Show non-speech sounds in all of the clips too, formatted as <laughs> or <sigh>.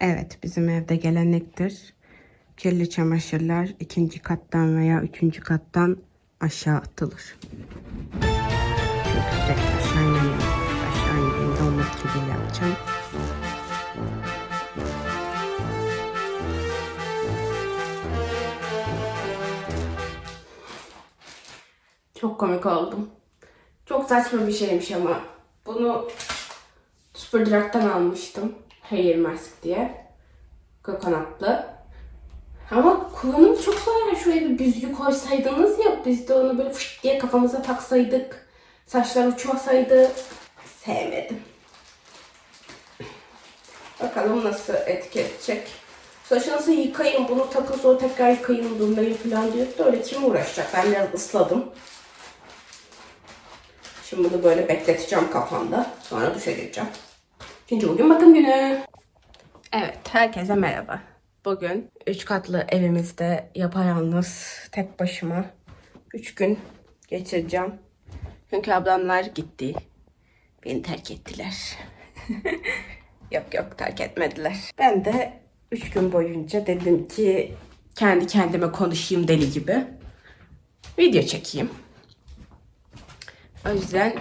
Evet bizim evde gelenektir. Kirli çamaşırlar ikinci kattan veya üçüncü kattan aşağı atılır. Çünkü sürekli aşağı inemiyorum. Kirli yapacağım. Çok komik oldum. Çok saçma bir şeymiş ama. Bunu Superdrag'dan almıştım. Hair mask diye. Kokonatlı. Ama kullanımı çok zor. ya. Şuraya bir büzgü koysaydınız ya biz de onu böyle fışt diye kafamıza taksaydık. Saçlar uçmasaydı. Sevmedim. Bakalım nasıl etki edecek. Saçınızı yıkayın, bunu takın sonra tekrar yıkayın, durmayın falan diyor da öyle kim uğraşacak? Ben biraz ısladım. Şimdi bunu böyle bekleteceğim kafamda. Sonra duşa gireceğim. Çünkü bugün bakım günü. Evet, herkese merhaba. Bugün üç katlı evimizde yapayalnız tek başıma üç gün geçireceğim. Çünkü ablamlar gitti. Beni terk ettiler. <laughs> yok yok terk etmediler. Ben de üç gün boyunca dedim ki kendi kendime konuşayım deli gibi. Video çekeyim. O yüzden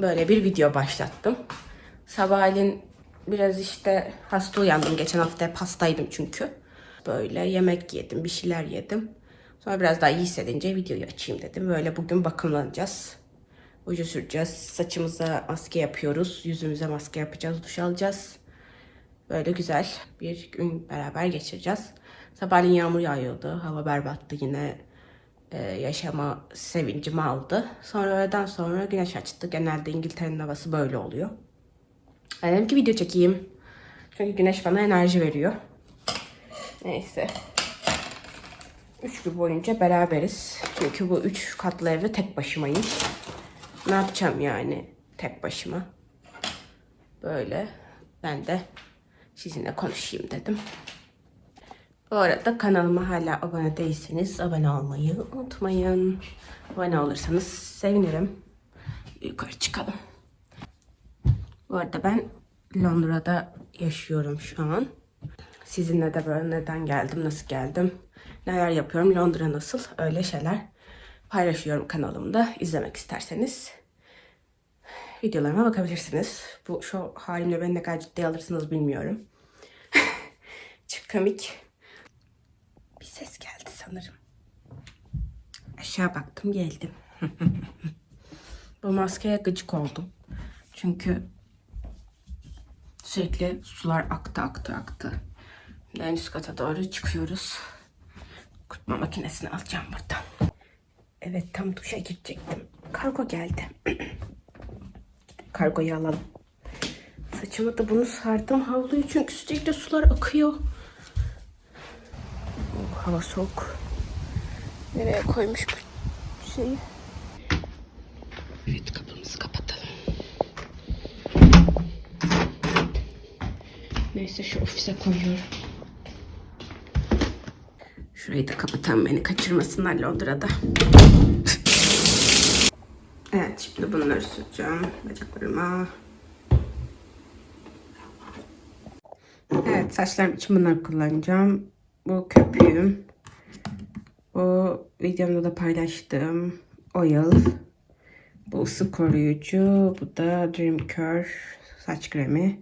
böyle bir video başlattım. Sabahleyin biraz işte hasta uyandım. Geçen hafta hep hastaydım çünkü. Böyle yemek yedim, bir şeyler yedim. Sonra biraz daha iyi hissedince videoyu açayım dedim. Böyle bugün bakımlanacağız. Ucu süreceğiz. Saçımıza maske yapıyoruz. Yüzümüze maske yapacağız. Duş alacağız. Böyle güzel bir gün beraber geçireceğiz. Sabahleyin yağmur yağıyordu. Hava berbattı yine e, yaşama sevincimi aldı. Sonra öğleden sonra güneş açtı. Genelde İngiltere'nin havası böyle oluyor. Ben dedim ki video çekeyim. Çünkü güneş bana enerji veriyor. Neyse. Üç gün boyunca beraberiz. Çünkü bu üç katlı evde tek başımayım. Ne yapacağım yani tek başıma? Böyle. Ben de sizinle konuşayım dedim. Bu arada kanalıma hala abone değilseniz abone olmayı unutmayın. Abone olursanız sevinirim. Yukarı çıkalım. Bu arada ben Londra'da yaşıyorum şu an. Sizinle de böyle neden geldim, nasıl geldim, neler yapıyorum, Londra nasıl öyle şeyler paylaşıyorum kanalımda. İzlemek isterseniz videolarıma bakabilirsiniz. Bu şu halimle beni ne kadar ciddiye alırsınız bilmiyorum. <laughs> Çok komik. Bir ses geldi sanırım. Aşağı baktım geldim. <laughs> Bu maskeye gıcık oldum. Çünkü sürekli sular aktı aktı aktı. En üst kata doğru çıkıyoruz. Kurutma makinesini alacağım buradan. Evet tam duşa girecektim. Kargo geldi. <clears throat> Kargoyu alalım. Saçıma da bunu sardım havluyu çünkü sürekli sular akıyor. Oh, hava soğuk. Nereye koymuş bu şeyi? Evet kapımızı kapatalım. Neyse şu ofise koyuyorum. Şurayı da kapatan beni kaçırmasınlar Londra'da. Evet şimdi bunları süreceğim bacaklarıma. Evet saçlarım için bunları kullanacağım. Bu köpüğüm. Bu videomda da paylaştığım oil. Bu ısı koruyucu. Bu da Dream Care saç kremi.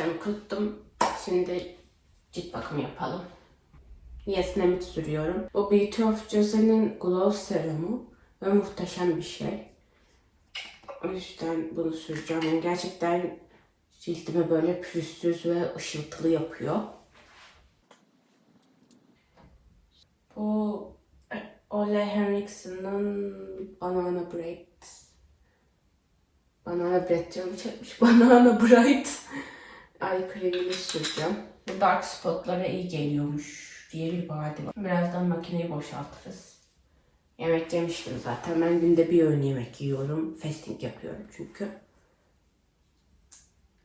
Saçlarımı kuruttum. Şimdi cilt bakımı yapalım. Niacinamide sürüyorum. Bu Beauty of Jose'nin Glow Serumu ve muhteşem bir şey. O yüzden bunu süreceğim. Yani gerçekten cildimi böyle pürüzsüz ve ışıltılı yapıyor. Bu Ole Henriksen'ın Banana Bread Banana Bread canım çekmiş. Banana Bright Ay kremini süreceğim. Bu dark spotlara iyi geliyormuş diye bir vaadi var. Birazdan makineyi boşaltırız. Yemek yemiştim zaten. Ben günde bir öğün yemek yiyorum. Fasting yapıyorum çünkü.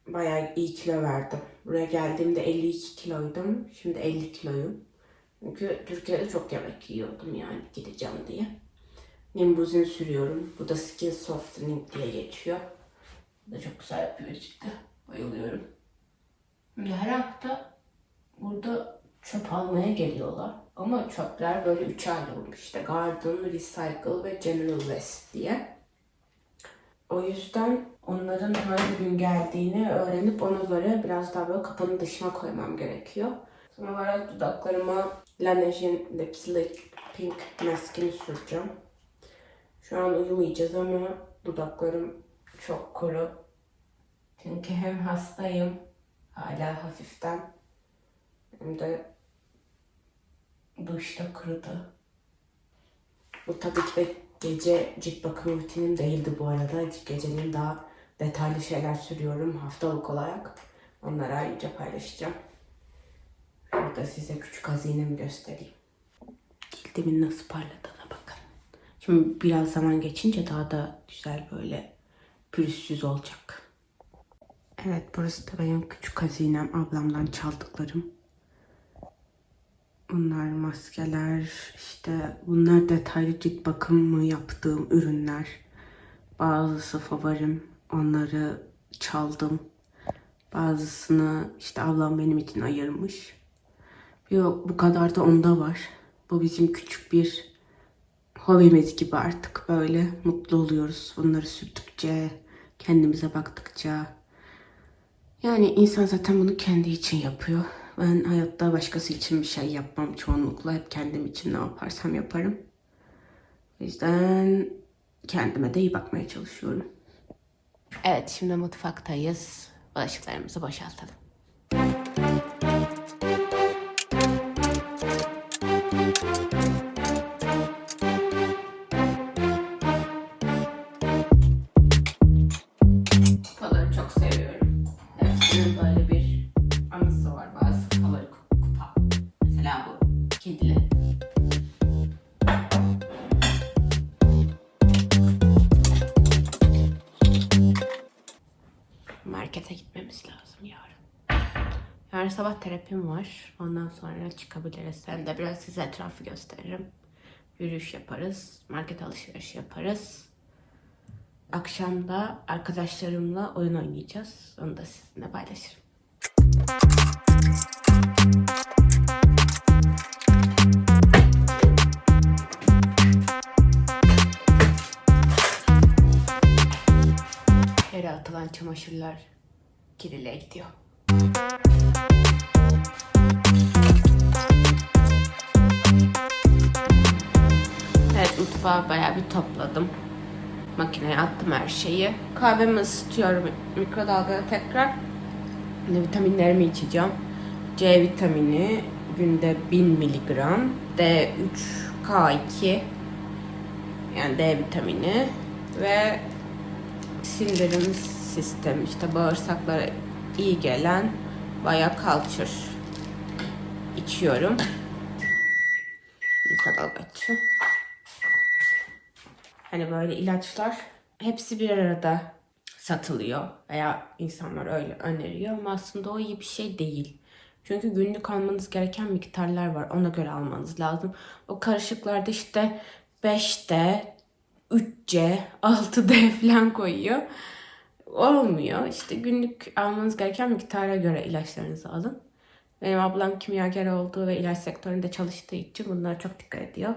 bayağı iyi kilo verdim. Buraya geldiğimde 52 kiloydum. Şimdi 50 kiloyum. Çünkü Türkiye'de çok yemek yiyordum yani gideceğim diye. Nimbuzin sürüyorum. Bu da Skin Softening diye geçiyor. Bu da çok güzel yapıyor cidden. Bayılıyorum. Her hafta burada çöp almaya geliyorlar. Ama çöpler böyle üç ayrılmış. İşte Garden, Recycle ve General Waste diye. O yüzden onların hangi gün geldiğini öğrenip ona göre biraz daha böyle kapının dışına koymam gerekiyor. Son olarak dudaklarıma Laneige'in Lipstick Pink Mask'ini süreceğim. Şu an uyumayacağız ama dudaklarım çok kuru. Çünkü hem hastayım hala hafiften hem de duşta kurudu. Bu tabii ki de gece cilt bakım rutinim değildi bu arada. Gecenin daha detaylı şeyler sürüyorum haftalık olarak. Onları ayrıca paylaşacağım. Şurada size küçük hazinemi göstereyim. Cildimin nasıl parladığına bakın. Şimdi biraz zaman geçince daha da güzel böyle pürüzsüz olacak. Evet burası da benim küçük hazinem ablamdan çaldıklarım. Bunlar maskeler, işte bunlar detaylı cilt bakımı yaptığım ürünler. Bazısı favorim, onları çaldım. Bazısını işte ablam benim için ayırmış. Yok bu kadar da onda var. Bu bizim küçük bir hobimiz gibi artık böyle mutlu oluyoruz. Bunları sürdükçe, kendimize baktıkça. Yani insan zaten bunu kendi için yapıyor. Ben hayatta başkası için bir şey yapmam çoğunlukla. Hep kendim için ne yaparsam yaparım. O yüzden kendime de iyi bakmaya çalışıyorum. Evet şimdi mutfaktayız. Bulaşıklarımızı boşaltalım. Terapim var. Ondan sonra çıkabiliriz. Sen de biraz size etrafı gösteririm. Yürüyüş yaparız. Market alışverişi yaparız. Akşam da arkadaşlarımla oyun oynayacağız. Onu da sizinle paylaşırım. Yere atılan çamaşırlar kirliliğe gidiyor. Mutfağı bayağı bir topladım. Makineye attım her şeyi. Kahvemi ısıtıyorum mikrodalgada tekrar. Şimdi vitaminlerimi içeceğim. C vitamini günde 1000 miligram. D3, K2 yani D vitamini ve sindirim sistemi işte bağırsaklara iyi gelen bayağı culture içiyorum. Mikrodalga açıyorum. Hani böyle ilaçlar hepsi bir arada satılıyor veya insanlar öyle öneriyor ama aslında o iyi bir şey değil. Çünkü günlük almanız gereken miktarlar var. Ona göre almanız lazım. O karışıklarda işte 5D, 3C, 6D falan koyuyor. Olmuyor. İşte günlük almanız gereken miktara göre ilaçlarınızı alın. Benim ablam kimyager olduğu ve ilaç sektöründe çalıştığı için bunlara çok dikkat ediyor.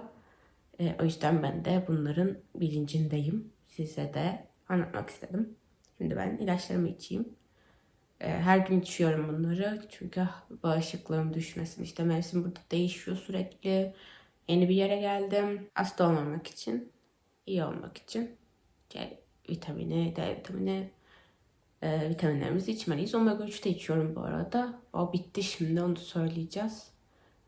E, o yüzden ben de bunların bilincindeyim. Size de anlatmak istedim. Şimdi ben ilaçlarımı içeyim. E, her gün içiyorum bunları. Çünkü bağışıklığım düşmesin. İşte mevsim burada değişiyor sürekli. Yeni bir yere geldim. Hasta olmamak için, iyi olmak için. C vitamini, D vitamini, e, vitaminlerimizi içmeliyiz. Omega 3 de içiyorum bu arada. O bitti şimdi onu söyleyeceğiz.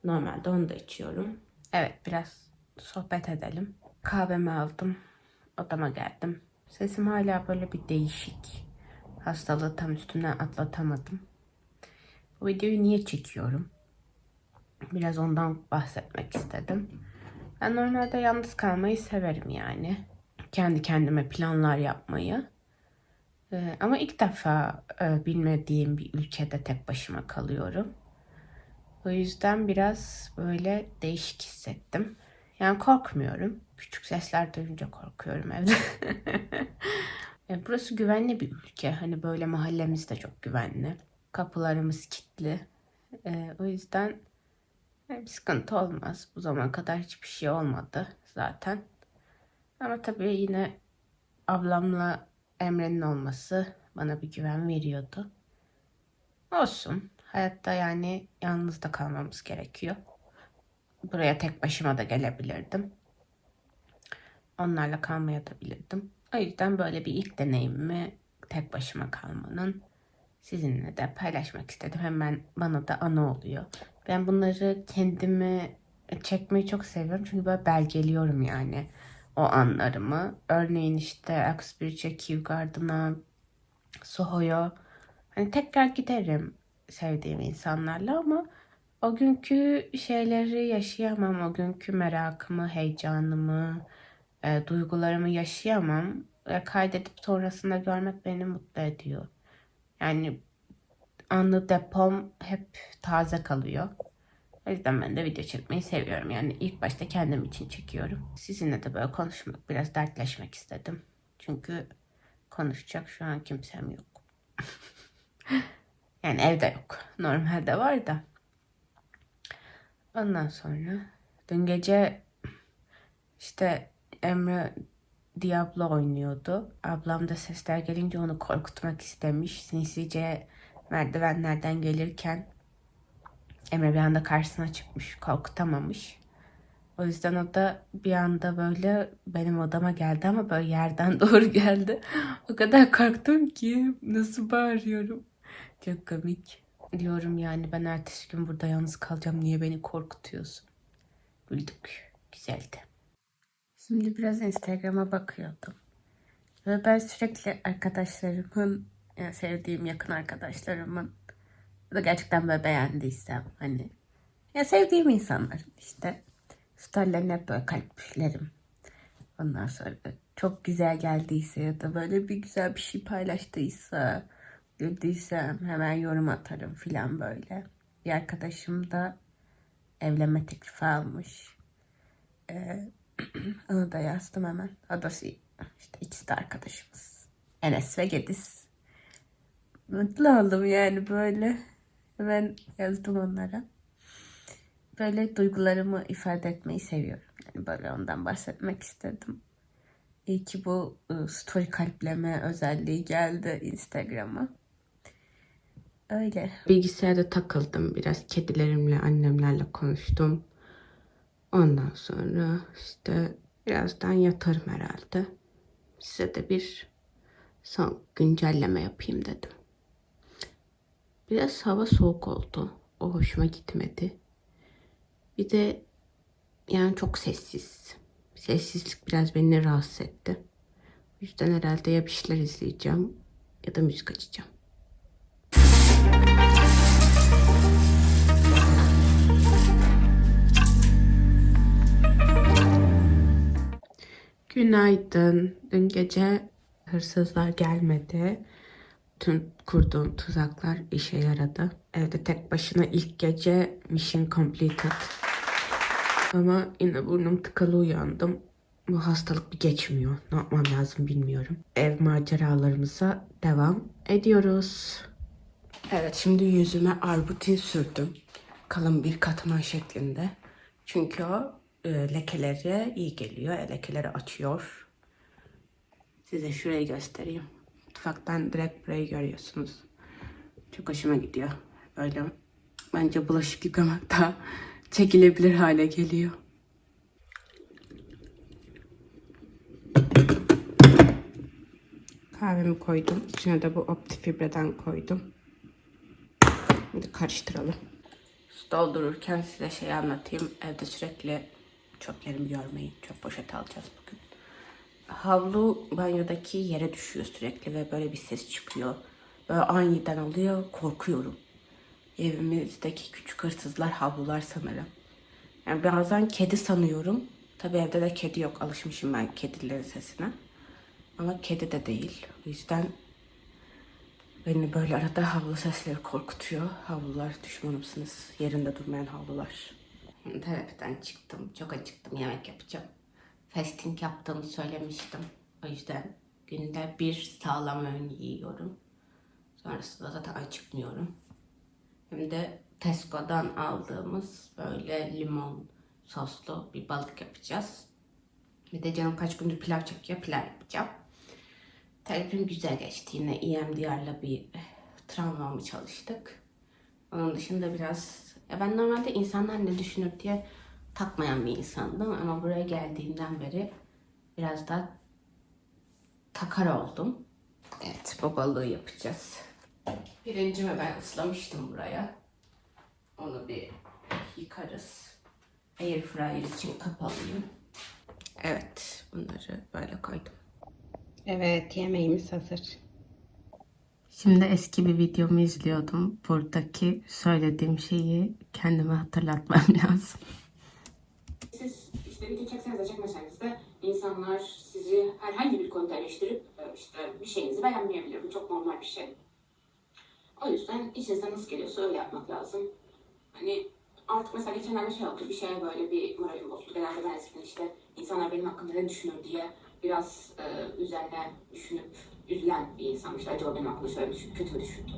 Normalde onu da içiyorum. Evet biraz sohbet edelim. Kahvemi aldım. Odama geldim. Sesim hala böyle bir değişik. Hastalığı tam üstünden atlatamadım. Bu videoyu niye çekiyorum? Biraz ondan bahsetmek istedim. Ben normalde yalnız kalmayı severim yani. Kendi kendime planlar yapmayı. Ee, ama ilk defa e, bilmediğim bir ülkede tek başıma kalıyorum. O yüzden biraz böyle değişik hissettim. Yani korkmuyorum. Küçük sesler duyunca korkuyorum evde. <laughs> E, Burası güvenli bir ülke. Hani böyle mahallemiz de çok güvenli. Kapılarımız kilitli. E, o yüzden e, bir sıkıntı olmaz. Bu zamana kadar hiçbir şey olmadı zaten. Ama tabii yine ablamla Emre'nin olması bana bir güven veriyordu. Olsun. Hayatta yani yalnız da kalmamız gerekiyor. Buraya tek başıma da gelebilirdim. Onlarla kalmaya da bilirdim. O yüzden böyle bir ilk deneyimimi tek başıma kalmanın sizinle de paylaşmak istedim. Hemen bana da anı oluyor. Ben bunları kendime çekmeyi çok seviyorum. Çünkü böyle belgeliyorum yani o anlarımı. Örneğin işte Uxbridge'e, Kew Garden'a, Soho'ya. Hani tekrar giderim sevdiğim insanlarla ama o günkü şeyleri yaşayamam. O günkü merakımı, heyecanımı, e, duygularımı yaşayamam. E, kaydedip sonrasında görmek beni mutlu ediyor. Yani anlı depom hep taze kalıyor. O yüzden ben de video çekmeyi seviyorum. Yani ilk başta kendim için çekiyorum. Sizinle de böyle konuşmak, biraz dertleşmek istedim. Çünkü konuşacak şu an kimsem yok. <laughs> yani evde yok. Normalde var da. Ondan sonra dün gece işte Emre Diablo oynuyordu. Ablam da sesler gelince onu korkutmak istemiş. Sinsice merdivenlerden gelirken Emre bir anda karşısına çıkmış. Korkutamamış. O yüzden o da bir anda böyle benim odama geldi ama böyle yerden <laughs> doğru geldi. O kadar korktum ki nasıl bağırıyorum. Çok komik. Diyorum yani ben ertesi gün burada yalnız kalacağım. Niye beni korkutuyorsun? Güldük. Güzeldi. Şimdi biraz Instagram'a bakıyordum. Ve ben sürekli arkadaşlarımın, yani sevdiğim yakın arkadaşlarımın da gerçekten böyle beğendiysem hani ya sevdiğim insanlar işte storylerine hep böyle kalplerim. Ondan sonra çok güzel geldiyse ya da böyle bir güzel bir şey paylaştıysa güldüysem hemen yorum atarım filan böyle. Bir arkadaşım da evlenme teklifi almış. Ee, <clears throat> onu da yazdım hemen. O da işte ikisi de arkadaşımız. Enes ve Gediz. Mutlu oldum yani böyle. Hemen yazdım onlara. Böyle duygularımı ifade etmeyi seviyorum. Yani böyle ondan bahsetmek istedim. İyi ki bu ıı, story kalpleme özelliği geldi Instagram'a. Öyle. Bilgisayarda takıldım. Biraz kedilerimle, annemlerle konuştum. Ondan sonra işte birazdan yatarım herhalde. Size de bir son güncelleme yapayım dedim. Biraz hava soğuk oldu. O hoşuma gitmedi. Bir de yani çok sessiz. Sessizlik biraz beni rahatsız etti. O yüzden herhalde ya bir şeyler izleyeceğim ya da müzik açacağım. Günaydın. Dün gece hırsızlar gelmedi. Tüm kurduğum tuzaklar işe yaradı. Evde tek başına ilk gece mission completed. Ama yine burnum tıkalı uyandım. Bu hastalık bir geçmiyor. Ne yapmam lazım bilmiyorum. Ev maceralarımıza devam ediyoruz. Evet şimdi yüzüme arbutin sürdüm. Kalın bir katman şeklinde. Çünkü o e, lekelere iyi geliyor. E, lekeleri açıyor. Size şurayı göstereyim. Mutfaktan direkt burayı görüyorsunuz. Çok hoşuma gidiyor. Böyle bence bulaşık yıkamak da <laughs> çekilebilir hale geliyor. Kahvemi koydum. İçine de bu optifibreden koydum. Şimdi karıştıralım. Su doldururken size şey anlatayım. Evde sürekli çöplerimi görmeyin. Çöp poşeti alacağız bugün. Havlu banyodaki yere düşüyor sürekli ve böyle bir ses çıkıyor. Böyle aniden oluyor. Korkuyorum. Evimizdeki küçük hırsızlar havlular sanırım. Yani bazen kedi sanıyorum. Tabi evde de kedi yok. Alışmışım ben kedilerin sesine. Ama kedi de değil. O yüzden Beni böyle arada havlu sesleri korkutuyor. Havlular düşmanımsınız. Yerinde durmayan havlular. Terapiden çıktım. Çok acıktım. Yemek yapacağım. Fasting yaptığımı söylemiştim. O yüzden günde bir sağlam öğün yiyorum. Sonrasında zaten acıkmıyorum. Hem de Tesco'dan aldığımız böyle limon soslu bir balık yapacağız. Bir de canım kaç gündür pilav çekiyor. Pilav yapacağım. Terapim güzel geçti. Yine EMDR'la bir travmamı çalıştık. Onun dışında biraz... Ya ben normalde insanlar ne düşünür diye takmayan bir insandım. Ama buraya geldiğimden beri biraz daha takar oldum. Evet, bu balığı yapacağız. Pirincimi ben ıslamıştım buraya. Onu bir yıkarız. Air fryer için kapalıyım. Evet, bunları böyle koydum. Evet, yemeğimiz hazır. Şimdi eski bir videomu izliyordum. Buradaki söylediğim şeyi kendime hatırlatmam <laughs> lazım. Siz işte video çekseniz de çekmeseniz de insanlar sizi herhangi bir konuda eleştirip e, işte bir şeyinizi beğenmeyebilir. Bu çok normal bir şey. O yüzden içinizden nasıl geliyorsa öyle yapmak lazım. Hani artık mesela geçenlerde şey oldu bir şeye böyle bir moralim bozuldu. Genelde ben eskiden işte insanlar benim hakkımda ne düşünür diye biraz e, üzerine düşünüp üzülen bir insanmışlar. Acaba benim hakkımda şöyle düşün, kötü düşündü?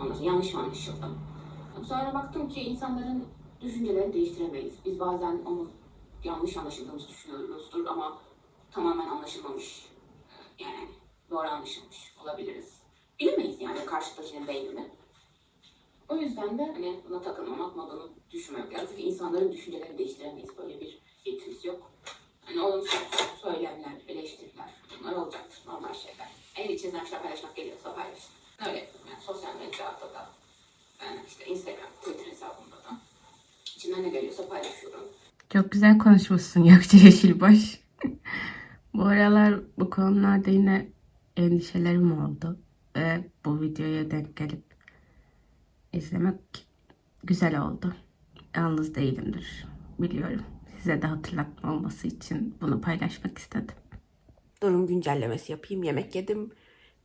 Ondan sonra yanlış anlaşıldım? Sonra baktım ki insanların düşüncelerini değiştiremeyiz. Biz bazen onu yanlış anlaşıldığımızı düşünüyoruzdur ama tamamen anlaşılmamış yani doğru anlaşılmış olabiliriz. Bilemeyiz yani karşıdakinin beynini. O yüzden de hani buna takılmamak, modunu düşünmemek lazım. Çünkü insanların düşüncelerini değiştiremeyiz. Böyle bir yetimiz yok. Hani olumsuz söylemler, eleştiriler bunlar olacaktır. Bir şeyler paylaşmak geliyorsa paylaşın. Öyle yapıyorum yani sosyal medyada da. Ben işte Instagram, Twitter hesabımda da. İçimden ne geliyorsa paylaşıyorum. Çok güzel konuşmuşsun Yakça Yeşilbaş. bu aralar bu konularda yine endişelerim oldu. Ve bu videoya denk gelip izlemek güzel oldu. Yalnız değilimdir. Biliyorum. Size de hatırlatma olması için bunu paylaşmak istedim. Durum güncellemesi yapayım. Yemek yedim.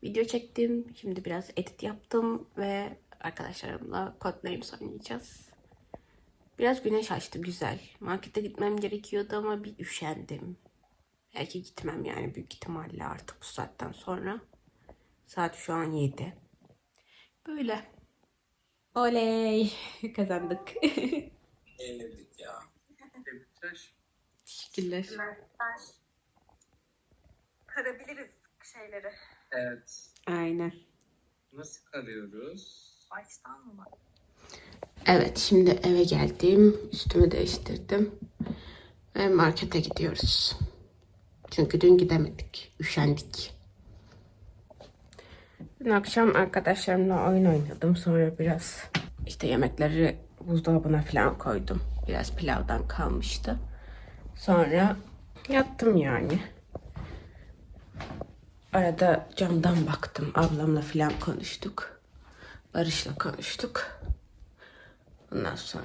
Video çektim. Şimdi biraz edit yaptım ve arkadaşlarımla Codenames oynayacağız. Biraz güneş açtı güzel. Markete gitmem gerekiyordu ama bir üşendim. Belki gitmem yani büyük ihtimalle artık bu saatten sonra. Saat şu an 7. Böyle. Oley. <laughs> Kazandık. Yenildik ya. Tebrikler. Teşekkürler. Karabiliriz şeyleri. Evet. Aynen. Nasıl karıyoruz? Baştan mı? Evet şimdi eve geldim. Üstümü değiştirdim. Ve markete gidiyoruz. Çünkü dün gidemedik. Üşendik. Dün akşam arkadaşlarımla oyun oynadım. Sonra biraz işte yemekleri buzdolabına falan koydum. Biraz pilavdan kalmıştı. Sonra yattım yani. Arada camdan baktım. Ablamla falan konuştuk. Barış'la konuştuk. Ondan sonra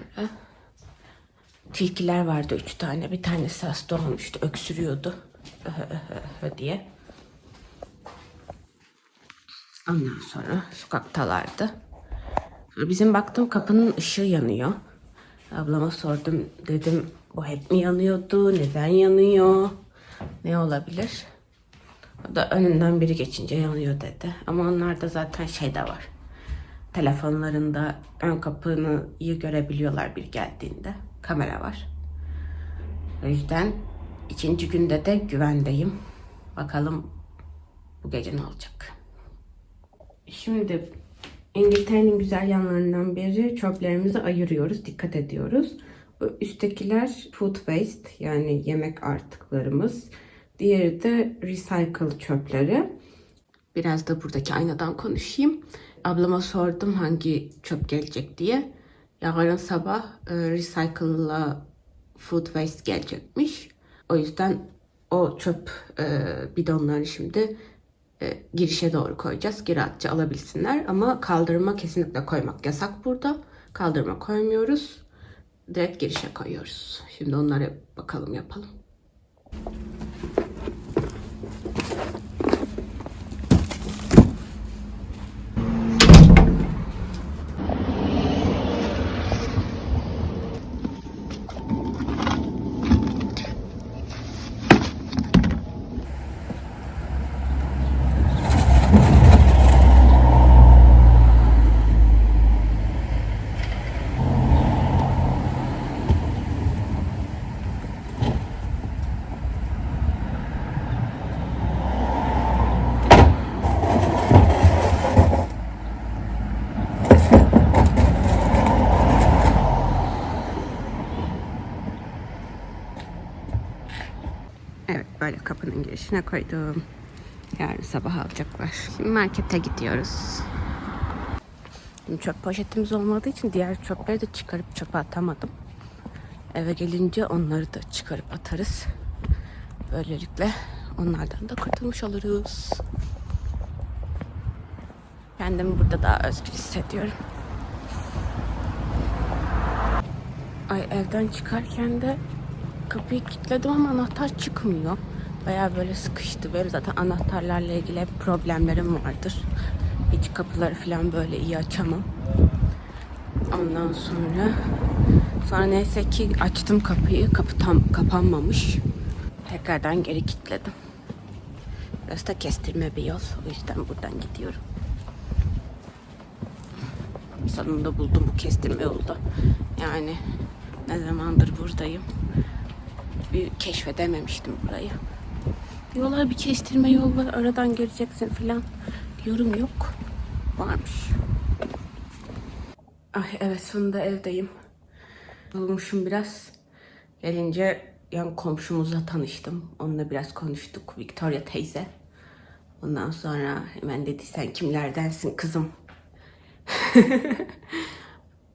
tilkiler vardı üç tane. Bir tanesi hasta olmuştu. Öksürüyordu. Diye. Ondan sonra sokaktalardı. Bizim baktım kapının ışığı yanıyor. Ablama sordum. Dedim bu hep mi yanıyordu? Neden yanıyor? Ne olabilir? O da önünden biri geçince yanıyor dedi. Ama onlarda zaten şey de var telefonlarında ön kapını iyi görebiliyorlar bir geldiğinde. Kamera var. O yüzden ikinci günde de güvendeyim. Bakalım bu gece ne olacak. Şimdi İngiltere'nin güzel yanlarından biri çöplerimizi ayırıyoruz, dikkat ediyoruz. Üsttekiler food waste yani yemek artıklarımız. Diğeri de recycle çöpleri. Biraz da buradaki aynadan konuşayım. Ablama sordum hangi çöp gelecek diye. Yarın sabah e, recycle'la food waste gelecekmiş. O yüzden o çöp e, bidonlarını şimdi e, girişe doğru koyacağız. Atça alabilsinler. Ama kaldırıma kesinlikle koymak yasak burada. Kaldırıma koymuyoruz. Direkt girişe koyuyoruz. Şimdi onları bakalım yapalım. Böyle girişine koydum. Yarın sabah alacaklar. Şimdi markete gidiyoruz. Şimdi çöp poşetimiz olmadığı için diğer çöpleri de çıkarıp çöpe atamadım. Eve gelince onları da çıkarıp atarız. Böylelikle onlardan da kurtulmuş oluruz. Kendimi burada daha özgür hissediyorum. Ay evden çıkarken de kapıyı kilitledim ama anahtar çıkmıyor. Baya böyle sıkıştı. Benim zaten anahtarlarla ilgili problemlerim vardır. Hiç kapıları falan böyle iyi açamam. Ondan sonra sonra neyse ki açtım kapıyı. Kapı tam kapanmamış. Tekrardan geri kilitledim. Burası da kestirme bir yol. O yüzden buradan gidiyorum. Sonunda buldum bu kestirme yolda. Yani ne zamandır buradayım. Bir keşfedememiştim burayı. Diyorlar bir kestirme yol var aradan gireceksin falan. Diyorum yok. Varmış. Ay evet sonunda evdeyim. Bulmuşum biraz. Gelince yan komşumuzla tanıştım. Onunla biraz konuştuk. Victoria teyze. Ondan sonra hemen dedi sen kimlerdensin kızım? <laughs>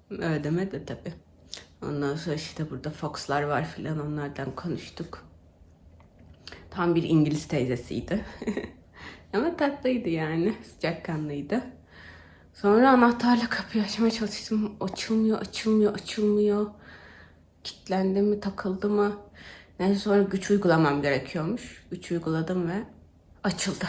Öyle demedi tabii. Ondan sonra işte burada Fox'lar var filan onlardan konuştuk. Tam bir İngiliz teyzesiydi. <laughs> Ama tatlıydı yani. Sıcakkanlıydı. Sonra anahtarla kapıyı açmaya çalıştım. Açılmıyor, açılmıyor, açılmıyor. Kilitlendi mi, takıldı mı? Neyse sonra güç uygulamam gerekiyormuş. Güç uyguladım ve açıldı.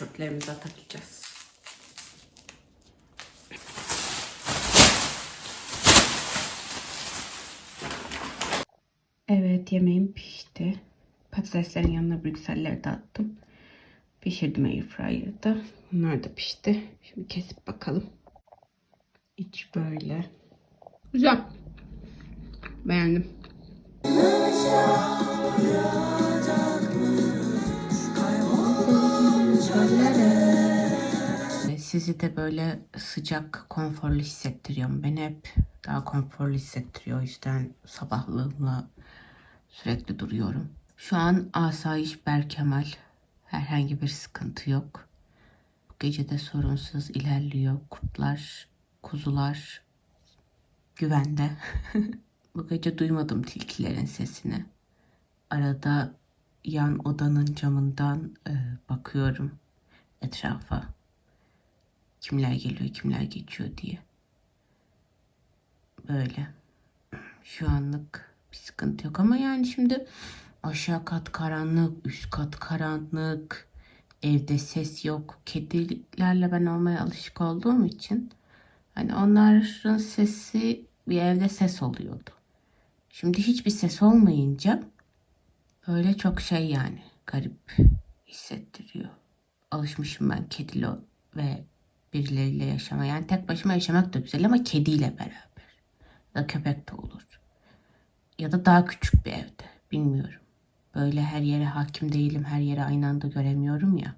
Çöplerimize atabileceğiz. Evet yemeğim pişti. Patateslerin yanına brükselleri de attım. Pişirdim airfryer'da. Bunlar da pişti. Şimdi kesip bakalım. İç böyle. Güzel. Beğendim. Sizi de böyle sıcak, konforlu hissettiriyorum. Beni hep daha konforlu hissettiriyor. O yüzden sabahlığımla sürekli duruyorum. Şu an asayiş Berkemal. Herhangi bir sıkıntı yok. Bu gece de sorunsuz ilerliyor. Kurtlar, kuzular güvende. <laughs> Bu gece duymadım tilkilerin sesini. Arada yan odanın camından e, bakıyorum etrafa. Kimler geliyor, kimler geçiyor diye. Böyle. Şu anlık bir sıkıntı yok ama yani şimdi aşağı kat karanlık, üst kat karanlık, evde ses yok. Kedilerle ben olmaya alışık olduğum için hani onların sesi bir evde ses oluyordu. Şimdi hiçbir ses olmayınca böyle çok şey yani garip hissettiriyor. Alışmışım ben kedili ve birileriyle yaşamaya. Yani tek başıma yaşamak da güzel ama kediyle beraber. Ya da köpek de olur. Ya da daha küçük bir evde. Bilmiyorum. Böyle her yere hakim değilim. Her yeri aynı anda göremiyorum ya.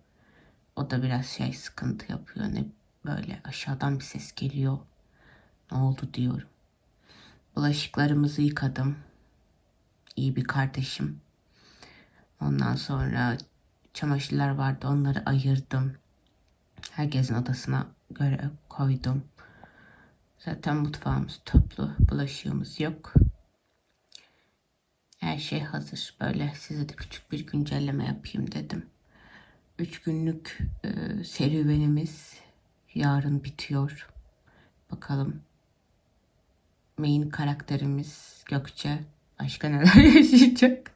O da biraz şey sıkıntı yapıyor. Ne böyle aşağıdan bir ses geliyor. Ne oldu diyorum. Bulaşıklarımızı yıkadım. İyi bir kardeşim. Ondan sonra çamaşırlar vardı. Onları ayırdım. Herkesin odasına göre koydum. Zaten mutfağımız toplu. Bulaşığımız yok. Her şey hazır. Böyle size de küçük bir güncelleme yapayım dedim. Üç günlük e, serüvenimiz yarın bitiyor. Bakalım main karakterimiz Gökçe başka neler <laughs> yaşayacak.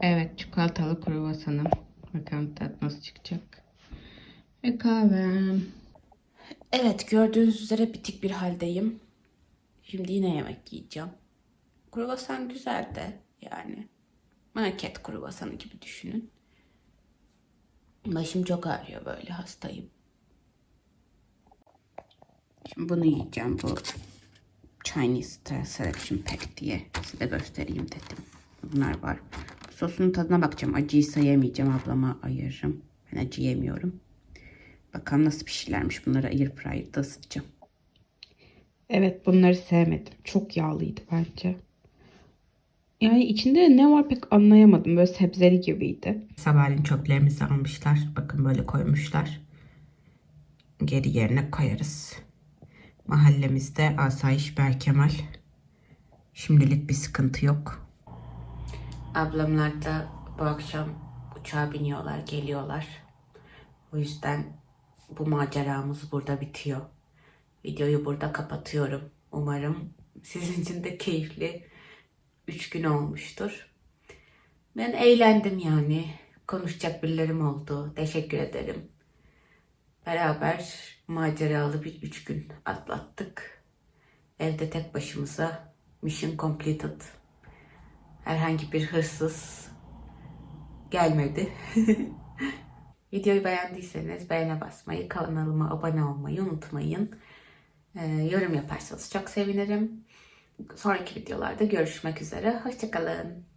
Evet çikolatalı kruvasanım. Bakalım tat nasıl çıkacak. Ve kahvem. Evet gördüğünüz üzere bitik bir haldeyim. Şimdi yine yemek yiyeceğim. Kruvasan güzel de yani. Market kruvasanı gibi düşünün. Başım çok ağrıyor böyle hastayım. Şimdi bunu yiyeceğim bu Chinese Selection Pack diye size göstereyim dedim. Bunlar var. Sosunun tadına bakacağım. Acıysa yemeyeceğim. Ablama ayırırım. Ben acı yemiyorum. Bakalım nasıl pişirlermiş. Bunları airfryer'da ısıtacağım. Evet bunları sevmedim. Çok yağlıydı bence. Yani içinde ne var pek anlayamadım. Böyle sebzeli gibiydi. Sabahleyin çöplerimizi almışlar. Bakın böyle koymuşlar. Geri yerine koyarız. Mahallemizde Asayiş Berkemal. Şimdilik bir sıkıntı yok. Ablamlar da bu akşam uçağa biniyorlar, geliyorlar. O yüzden bu maceramız burada bitiyor. Videoyu burada kapatıyorum. Umarım sizin için de keyifli 3 gün olmuştur. Ben eğlendim yani. Konuşacak birilerim oldu. Teşekkür ederim. Beraber maceralı bir 3 gün atlattık. Evde tek başımıza mission completed. Herhangi bir hırsız gelmedi. <laughs> Videoyu beğendiyseniz beğene basmayı, kanalıma abone olmayı unutmayın. Ee, yorum yaparsanız çok sevinirim. Sonraki videolarda görüşmek üzere. Hoşçakalın.